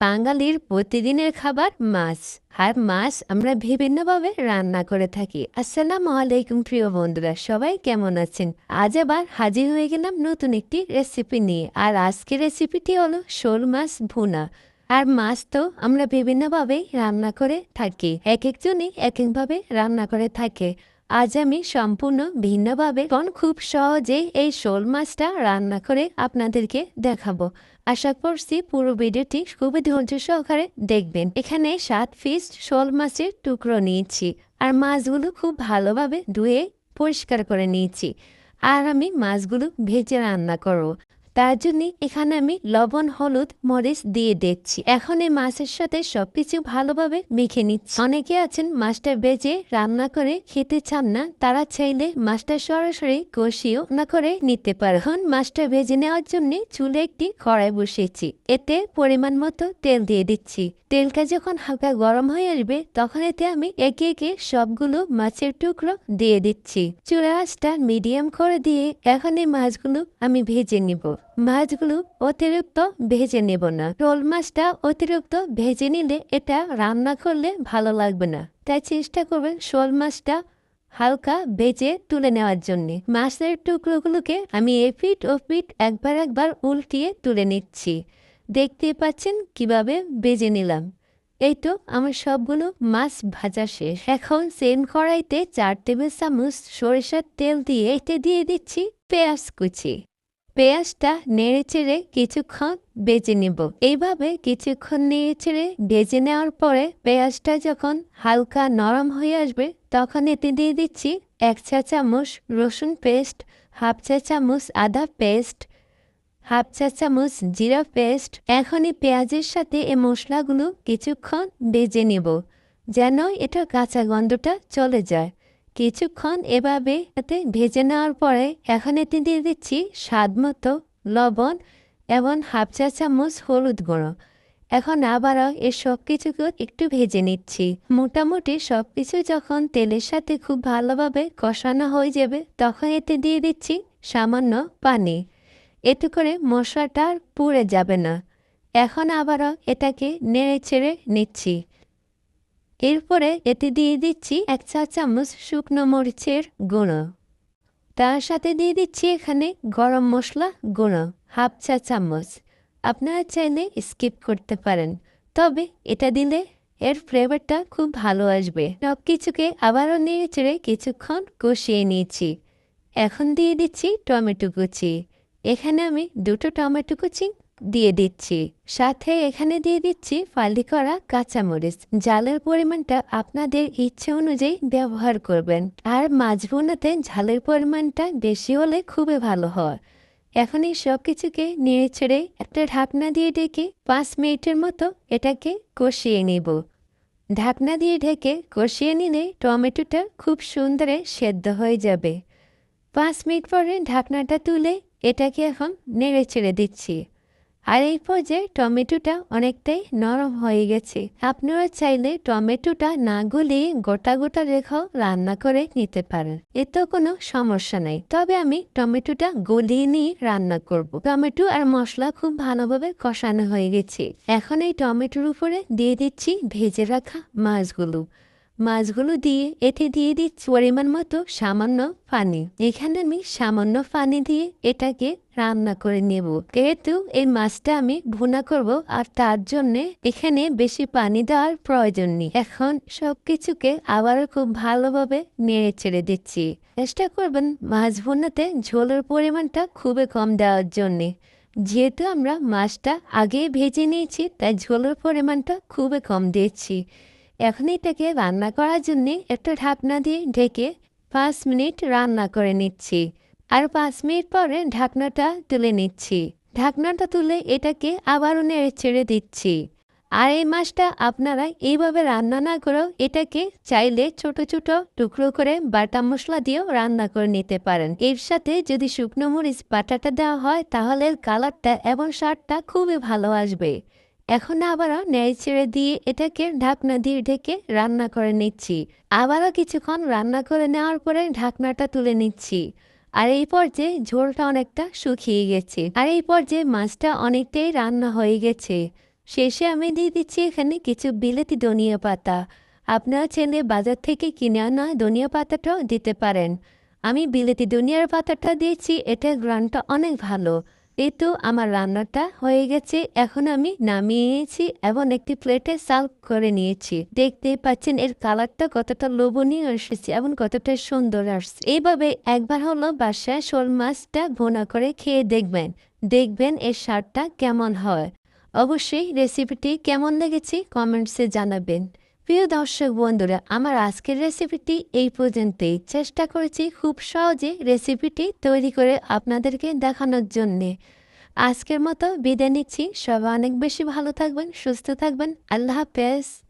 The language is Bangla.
বাঙালির প্রতিদিনের খাবার মাছ। আর মাছ আমরা বিভিন্নভাবে রান্না করে থাকি। আসসালামু আলাইকুম প্রিয় বন্ধুরা, সবাই কেমন আছেন? আজ আবার হাজির হয়ে গেলাম নতুন একটি রেসিপি নিয়ে। আর আজকের রেসিপিটি হলো শোল মাছ ভুনা। আর মাছ তো আমরা বিভিন্নভাবেই রান্না করে থাকি। এক একজনই এক একভাবে রান্না করে থাকে। আজ আমি সম্পূর্ণ ভিন্নভাবে খুব সহজেই এই শোল মাছটা রান্না করে আপনাদেরকে দেখাবো। আশা করছি পুরো ভিডিওটি খুবই ধৈর্য সহকারে দেখবেন। এখানে সাত পিস শোল মাছের টুকরো নিয়েছি আর মাছগুলো খুব ভালোভাবে ধুয়ে পরিষ্কার করে নিয়েছি। আর আমি মাছগুলো ভেজে রান্না করব। তার জন্য এখানে আমি লবণ, হলুদ, মরিচ দিয়ে দিচ্ছি এখন এই মাছের সাথে সবকিছু ভালোভাবে মেখে নিচ্ছি। অনেকে আছেন মাছটা বেজে রান্না করে খেতে চান না, তারা চাইলে মাছটা সরাসরি কষিয়েও না করে নিতে পারে। এখন মাছটা ভেজে নেওয়ার জন্য চুলে একটি কড়াই বসিয়েছি। এতে পরিমাণ মতো তেল দিয়ে দিচ্ছি। তেলটা যখন হালকা গরম হয়ে আসবে, তখন এতে আমি একে একে সবগুলো মাছের টুকরো দিয়ে দিচ্ছি। চুলা আঁচটা মিডিয়াম করে দিয়ে এখন এই মাছগুলো আমি ভেজে নিব। মাছগুলো অতিরিক্ত ভেজে নেব না। রোল মাছটা অতিরিক্ত ভেজে নিলে এটা রান্না করলে ভালো লাগবে না। তাই চেষ্টা করবেন শোল মাছটা হালকা ভেজে তুলে নেওয়ার জন্য। মাছের টুকরোগুলোকে আমি এপিট ও পিট একবার একবার উল্টিয়ে তুলে নিচ্ছি। দেখতে পাচ্ছেন কীভাবে বেজে নিলাম। এই তো আমার সবগুলো মাছ ভাজা শেষ। এখন সেম কড়াইতে চার টেবিল চামচ সরিষার তেল দিয়ে এতে দিয়ে দিচ্ছি পেঁয়াজ কুচি। পেঁয়াজটা নেড়ে চেড়ে কিছুক্ষণ বেজে নেব। এইভাবে কিছুক্ষণ নেড়ে চেড়ে বেজে নেওয়ার পরে পেঁয়াজটা যখন হালকা নরম হয়ে আসবে, তখন এতে দিয়ে দিচ্ছি এক চা চামচ রসুন পেস্ট, হাফ চা চামচ আদা পেস্ট, হাফ চা চামচ জিরা পেস্ট। এখনই পেঁয়াজের সাথে এই মশলাগুলো কিছুক্ষণ বেজে নেব, যেন এটা কাঁচা গন্ধটা চলে যায়। কিছুক্ষণ এভাবে এতে ভেজে নেওয়ার পরে এখন দিয়ে দিচ্ছি স্বাদ মতো লবণ এবং হাফ চা চামচ হলুদ গুঁড়ো। এখন আবারও এই সব কিছুকে একটু ভেজে নিচ্ছি। মোটামুটি সব কিছু যখন তেলের সাথে খুব ভালোভাবে কষানো হয়ে যাবে, তখন এতে দিয়ে দিচ্ছি সামান্য পানি। এতে করে মশলাটা আর পুড়ে যাবে না। এখন আবারও এটাকে নেড়ে ছেড়ে নিচ্ছি। এরপরে এতে দিয়ে দিচ্ছি এক চা চামচ শুকনো মরিচের গুঁড়ো। তার সাথে দিয়ে দিচ্ছি এখানে গরম মশলা গুঁড়ো, হাফ চা চামচ। আপনারা চাইলে স্কিপ করতে পারেন, তবে এটা দিলে এর ফ্লেভারটা খুব ভালো আসবে। সব কিছুকে আবারও নেড়ে চেড়ে কিছুক্ষণ কষিয়ে নিয়েছি। এখন দিয়ে দিচ্ছি টমেটো কুচি। এখানে আমি দুটো টমেটো কুচি দিয়ে দিচ্ছি। সাথে এখানে দিয়ে দিচ্ছি ফালি করা কাঁচামরিচ। জালের পরিমাণটা আপনাদের ইচ্ছে অনুযায়ী ব্যবহার করবেন। আর মাছ ভুনাতে ঝালের পরিমাণটা বেশি হলে খুবই ভালো হয়। এখন এই সব কিছুকে নেড়ে ছেড়ে একটা ঢাকনা দিয়ে ডেকে পাঁচ মিনিটের মতো এটাকে কষিয়ে নেব। ঢাকনা দিয়ে ঢেকে কষিয়ে নিলে টমেটোটা খুব সুন্দরে সেদ্ধ হয়ে যাবে। পাঁচ মিনিট পরে ঢাকনাটা তুলে এটাকে এখন নেড়ে ছেড়ে দিচ্ছি। আর এই পর্যায়ে টমেটোটা অনেকটাই নরম হয়ে গেছে। আপনারা চাইলে টমেটোটা না গলিয়ে গোটা গোটা রেখাও রান্না করে নিতে পারেন। এতেও কোনো সমস্যা নেই। তবে আমি টমেটোটা গলিয়ে নিয়ে রান্না করব। টমেটো আর মশলা খুব ভালোভাবে কষানো হয়ে গেছে। এখন এই টমেটোর উপরে দিয়ে দিচ্ছি ভেজে রাখা মাছগুলো। মাছগুলো দিয়ে এতে দিয়ে দিচ্ছি পরিমাণ মতো সামান্য পানি। এখানে আমি সামান্য পানি দিয়ে এটাকে রান্না করে নেব। যেহেতু এই মাছটা আমি ভুনা করব আর তার জন্য এখানে বেশি পানি দেওয়ার প্রয়োজন নেই। এখন সব কিছুকে আবারও খুব ভালোভাবে নেড়ে ছেড়ে দিচ্ছি। চেষ্টা করবেন মাছ ভুনাতে ঝোলের পরিমাণটা খুবই কম দেওয়ার জন্যে। যেহেতু আমরা মাছটা আগে ভেজে নিয়েছি, তাই ঝোলের পরিমাণটা খুবই কম দিয়েছি। এখন এটাকে রান্না করার জন্যে একটা ঢাকনা দিয়ে ঢেকে পাঁচ মিনিট রান্না করে নিচ্ছি। আর পাঁচ মিনিট পরে ঢাকনাটা তুলে নিচ্ছি। ঢাকনাটা তুলে এটাকে আবারও নেড়ে ছেড়ে দিচ্ছি। আর এই মাছটা আপনারা এইভাবে রান্না না করেও এটাকে চাইলে ছোট ছোট টুকরো করে বাটা মশলা দিয়েও রান্না করে নিতে পারেন। এর সাথে যদি শুকনো মরিচ বাটাটা দেওয়া হয় তাহলে কালারটা এবং স্বাদটা খুবই ভালো আসবে। এখন আবারও নেড়ে ছেড়ে দিয়ে এটাকে ঢাকনা দিয়ে ঢেকে রান্না করে নিচ্ছি। আবারও কিছুক্ষণ রান্না করে নেওয়ার পরে ঢাকনাটা তুলে নিচ্ছি। আর এই পর্যায়ে ঝোলটা অনেকটা শুকিয়ে গেছে। আর এই পর্যায়ে মাছটা অনেকটাই রান্না হয়ে গেছে। শেষে আমি দিয়ে দিচ্ছি এখানে কিছু বিলেতি ধনিয়া পাতা। আপনারা ছেলে বাজার থেকে কিনে আনা ধনিয়া পাতাটাও দিতে পারেন। আমি বিলেতি ধনিয়ার পাতাটা দিয়েছি, এটার গ্রানটা অনেক ভালো। এই তো আমার রান্নাটা হয়ে গেছে। এখন আমি নামিয়ে নিয়েছি এবং একটি প্লেটে সার্ভ করে নিয়েছি। দেখতে পাচ্ছেন, এর কালারটা কতটা লোভনীয় এসেছে এবং কতটা সুন্দর আসছে। এইভাবে একবার হলো বাসায় শোল মাছটা ভোনা করে খেয়ে দেখবেন। দেখবেন এর স্বাদটা কেমন হয়। অবশ্যই রেসিপিটি কেমন লেগেছে কমেন্টসে জানাবেন। প্রিয় দর্শক বন্ধুরা, আমার আজকের রেসিপিটি এই পর্যন্তই। চেষ্টা করেছি খুব সহজে রেসিপিটি তৈরি করে আপনাদেরকে দেখানোর জন্যে। আজকের মতো বিদায় নিচ্ছি। সবাই অনেক বেশি ভালো থাকবেন, সুস্থ থাকবেন। আল্লাহ হাফেজ।